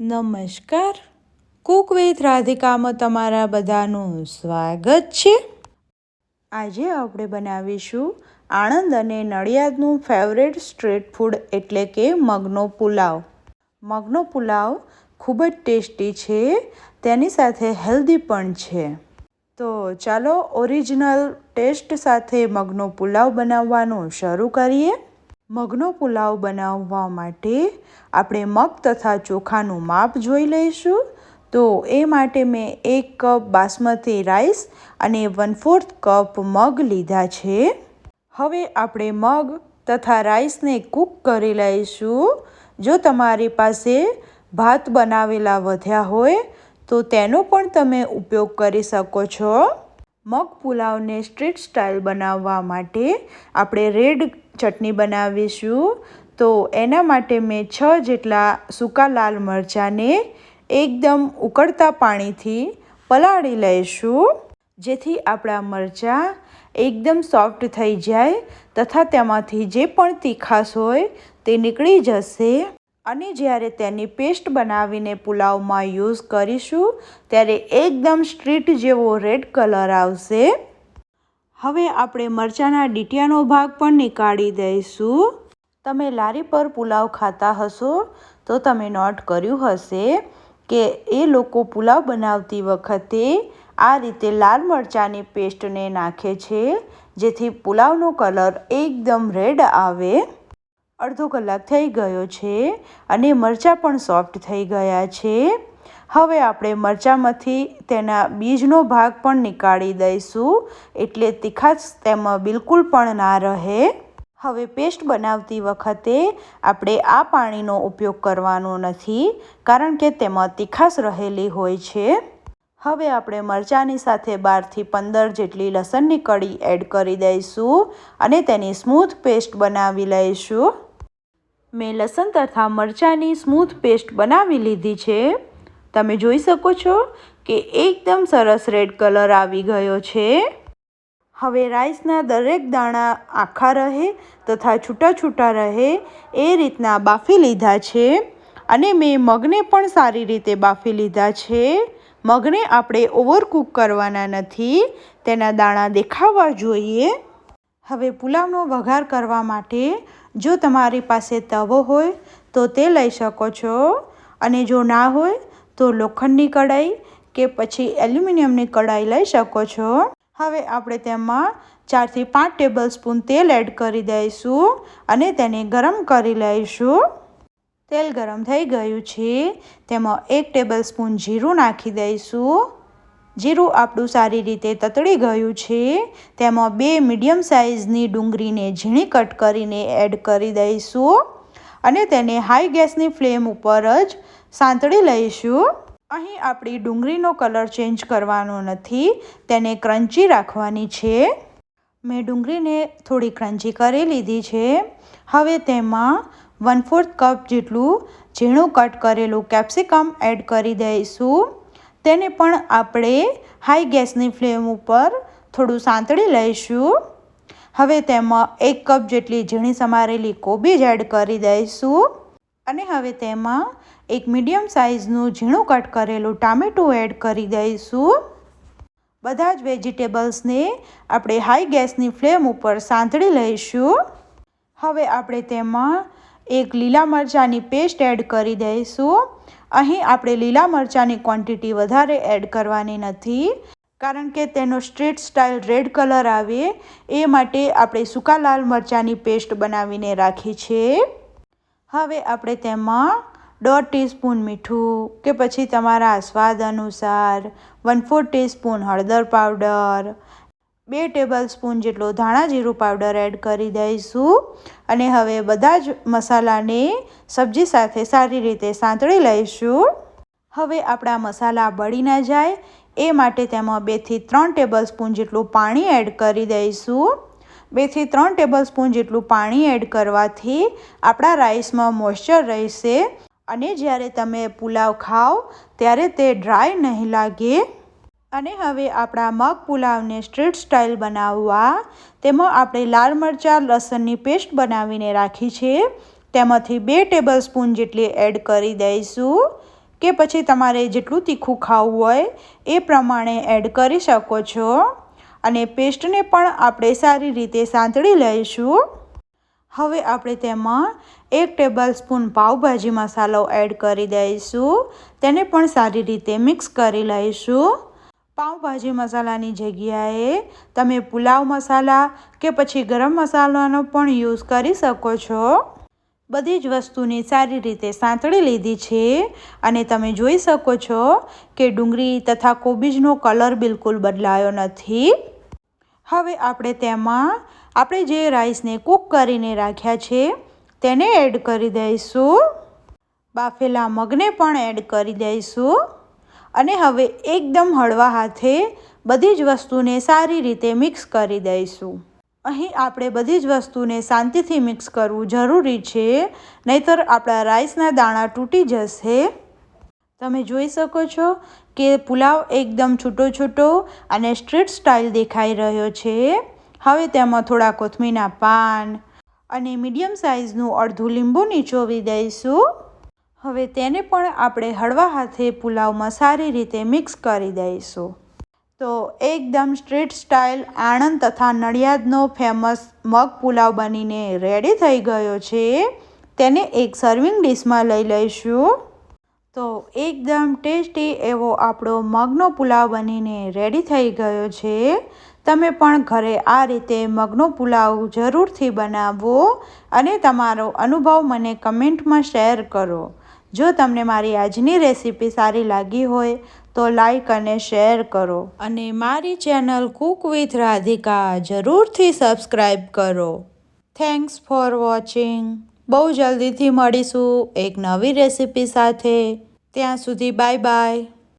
નમસ્કાર. Cook with રાધિકામાં તમારા બધાનું સ્વાગત છે. આજે આપણે બનાવીશું આણંદ અને નડિયાદનું ફેવરેટ સ્ટ્રીટ ફૂડ એટલે કે મગનો પુલાવ. મગનો પુલાવ ખૂબ જ ટેસ્ટી છે, તેની સાથે હેલ્ધી પણ છે. તો ચાલો ઓરિજિનલ ટેસ્ટ સાથે મગનો પુલાવ બનાવવાનું શરૂ કરીએ. મગનો પુલાવ બનાવવા માટે આપણે મગ તથા ચોખાનું માપ જોઈ લઈશું. તો એ માટે મેં એક કપ બાસમતી રાઈસ અને વન ફોર્થ કપ મગ લીધા છે. હવે આપણે મગ તથા રાઈસને કૂક કરી લઈશું. જો તમારી પાસે ભાત બનાવેલા વધ્યા હોય, તો તેનો પણ તમે ઉપયોગ કરી શકો છો. મગ પુલાવને સ્ટ્રીટ સ્ટાઇલ બનાવવા માટે આપણે રેડ ચટણી બનાવીશું. તો એના માટે મેં છ જેટલા સૂકા લાલ મરચાંને એકદમ ઉકળતા પાણીથી પલાળી લઈશું. જેથી આપણા મરચાં એકદમ સોફ્ટ થઈ જાય તથા તેમાંથી જે પણ તીખાશ હોય તે નીકળી જશે. અને જ્યારે તેની પેસ્ટ બનાવીને પુલાવમાં યુઝ કરીશું, ત્યારે એકદમ સ્ટ્રીટ જેવો રેડ કલર આવશે. હવે આપણે મરચાંના ડીટિયાનો ભાગ પણ નીકાળી દઈશું. તમે લારી પર પુલાવ ખાતા હશો તો તમે નોટ કર્યું હશે કે એ લોકો પુલાવ બનાવતી વખતે આ રીતે લાલ મરચાંની પેસ્ટને નાખે છે, જેથી પુલાવનો કલર એકદમ રેડ આવે. અડધો કલાક થઈ ગયો છે અને મરચાં પણ સોફ્ટ થઈ ગયા છે. હવે આપણે મરચાંમાંથી તેના બીજનો ભાગ પણ નીકાળી દઈશું, એટલે તીખાશ તેમાં બિલકુલ પણ ના રહે. હવે પેસ્ટ બનાવતી વખતે આપણે આ પાણીનો ઉપયોગ કરવાનો નથી, કારણ કે તેમાં તીખાશ રહેલી હોય છે. હવે આપણે મરચાંની સાથે બારથી પંદર જેટલી લસણની કળી એડ કરી દઈશું અને તેની સ્મૂથ પેસ્ટ બનાવી લઈશું. મેં લસણ તથા મરચાંની સ્મૂથ પેસ્ટ બનાવી લીધી છે. તમે જોઈ શકો છો કે એકદમ સરસ રેડ કલર આવી ગયો છે. હવે રાઈસના દરેક દાણા આખા રહે તથા છૂટા છૂટા રહે એ રીતના બાફી લીધા છે અને મેં મગને પણ સારી રીતે બાફી લીધા છે. મગને આપણે ઓવરકૂક કરવાના નથી, તેના દાણા દેખાવા જોઈએ. હવે પુલાવનો વઘાર કરવા માટે જો તમારી પાસે તવો હોય તો તે લઈ શકો છો અને જો ના હોય તો લોખંડની કઢાઈ કે પછી એલ્યુમિનિયમની કઢાઈ લઈ શકો છો. હવે આપણે તેમાં ચારથી પાંચ ટેબલ સ્પૂન તેલ એડ કરી દઈશું અને તેને ગરમ કરી લઈશું. તેલ ગરમ થઈ ગયું છે. તેમાં એક ટેબલ સ્પૂન જીરું નાખી દઈશું. જીરું આપણું સારી રીતે તતડી ગયું છે. તેમાં બે મીડિયમ સાઇઝની ડુંગળીને ઝીણી કટ કરીને એડ કરી દઈશું. અને તેને હાઈ ગેસની ફ્લેમ ઉપર જ સાંતળી લઈશું. અહીં આપણી ડુંગળીનો કલર ચેન્જ કરવાનો નથી, તેને ક્રન્ચી રાખવાની છે. મેં ડુંગળીને થોડી ક્રન્ચી કરી લીધી છે. હવે તેમાં વન ફોર્થ કપ જેટલું ઝીણું કટ કરેલું કેપ્સિકમ એડ કરી દઈશું. તેને પણ આપણે હાઈ ગેસની ફ્લેમ ઉપર થોડું સાંતળી લઈશું. હવે તેમાં એક કપ જેટલી ઝીણી સમારેલી કોબીજ એડ કરી દઈશું. અને હવે તેમાં એક મીડિયમ સાઇઝનું ઝીણું કટ કરેલું ટામેટું એડ કરી દઈશું. બધા જ વેજીટેબલ્સને આપણે હાઈ ગેસની ફ્લેમ ઉપર સાંતળી લઈશું. હવે આપણે તેમાં એક લીલા મરચાંની પેસ્ટ એડ કરી દઈશું. અહીં આપણે લીલા મરચાંની ક્વોન્ટિટી વધારે એડ કરવાની નથી, કારણ કે તેનો સ્ટ્રીટ સ્ટાઇલ રેડ કલર આવે. એ માટે આપણે સૂકા લાલ મરચાંની પેસ્ટ બનાવીને રાખી છે. હવે આપણે તેમાં દોઢ ટીસ્પૂન મીઠું કે પછી તમારા સ્વાદ અનુસાર વન ફોર ટીસ્પૂન હળદર પાવડર, બે ટેબલ સ્પૂન જેટલો ધાણા જીરું પાવડર એડ કરી દઈશું. અને હવે બધા જ મસાલાને સબ્જી સાથે સારી રીતે સાંતળી લઈશું. હવે આપણા મસાલા બળી ના જાય, એ માટે તેમાં બેથી ત્રણ ટેબલ સ્પૂન જેટલું પાણી એડ કરી દઈશું. બેથી ત્રણ ટેબલ સ્પૂન જેટલું પાણી એડ કરવાથી આપણા રાઈસમાં મોઇશ્ચર રહેશે અને જ્યારે તમે પુલાવ ખાઓ ત્યારે તે ડ્રાય નહીં લાગે. અને હવે આપણા મગ પુલાવને સ્ટ્રીટ સ્ટાઇલ બનાવવા, તેમાં આપણે લાલ મરચાં, લસણની પેસ્ટ બનાવીને રાખી છે. તેમાંથી બે ટેબલ સ્પૂન જેટલી એડ કરી દઈશું કે પછી તમારે જેટલું તીખું ખાવું હોય એ પ્રમાણે એડ કરી શકો છો. અને પેસ્ટને પણ આપણે સારી રીતે સાંતળી લઈશું. હવે આપણે તેમાં એક ટેબલ સ્પૂન પાવભાજી મસાલો એડ કરી દઈશું. તેને પણ સારી રીતે મિક્સ કરી લઈશું. પાઉંભાજી મસાલાની જગ્યાએ તમે પુલાવ મસાલા કે પછી ગરમ મસાલાનો પણ યુઝ કરી શકો છો. બધી જ વસ્તુને સારી રીતે સાંતળી લીધી છે અને તમે જોઈ શકો છો કે ડુંગળી તથા કોબીજનો કલર બિલકુલ બદલાયો નથી. હવે આપણે તેમાં આપણે જે રાઈસને કૂક કરીને રાખ્યા છે તેને એડ કરી દઈશું. બાફેલા મગને પણ એડ કરી દઈશું. અને હવે એકદમ હળવા હાથે બધી જ વસ્તુને સારી રીતે મિક્સ કરી દઈશું. અહીં આપણે બધી જ વસ્તુને શાંતિથી મિક્સ કરવું જરૂરી છે, નહીતર આપણા રાઈસના દાણા તૂટી જશે. તમે જોઈ શકો છો કે પુલાવ એકદમ છૂટો છૂટો અને સ્ટ્રીટ સ્ટાઇલ દેખાઈ રહ્યો છે. હવે તેમાં થોડા કોથમીના પાન અને મીડિયમ સાઇઝનું અડધું લીંબુ નીચોવી દઈશું. હવે તેને પણ આપણે હળવા હાથે પુલાવમાં સારી રીતે મિક્સ કરી દઈશું. તો એકદમ સ્ટ્રીટ સ્ટાઇલ આણંદ તથા નડિયાદનો ફેમસ મગ પુલાવ બનીને રેડી થઈ ગયો છે. તેને એક સર્વિંગ ડીશમાં લઈ લઈશું. તો એકદમ ટેસ્ટી એવો આપણો મગનો પુલાવ બનીને રેડી થઈ ગયો છે. તમે પણ ઘરે આ રીતે મગનો પુલાવ જરૂરથી બનાવો અને તમારો અનુભવ મને કમેન્ટમાં શેર કરો. જો તમને મારી આજની રેસીપી સારી લાગી હોય તો લાઈક અને શેર કરો. અને મારી ચેનલ કુક વિથ રાધિકા જરૂરથી સબસ્ક્રાઈબ કરો. થેન્ક્સ ફોર વોચિંગ બહુ જલ્દીથી મળીશું એક નવી રેસીપી સાથે. ત્યાં સુધી બાય બાય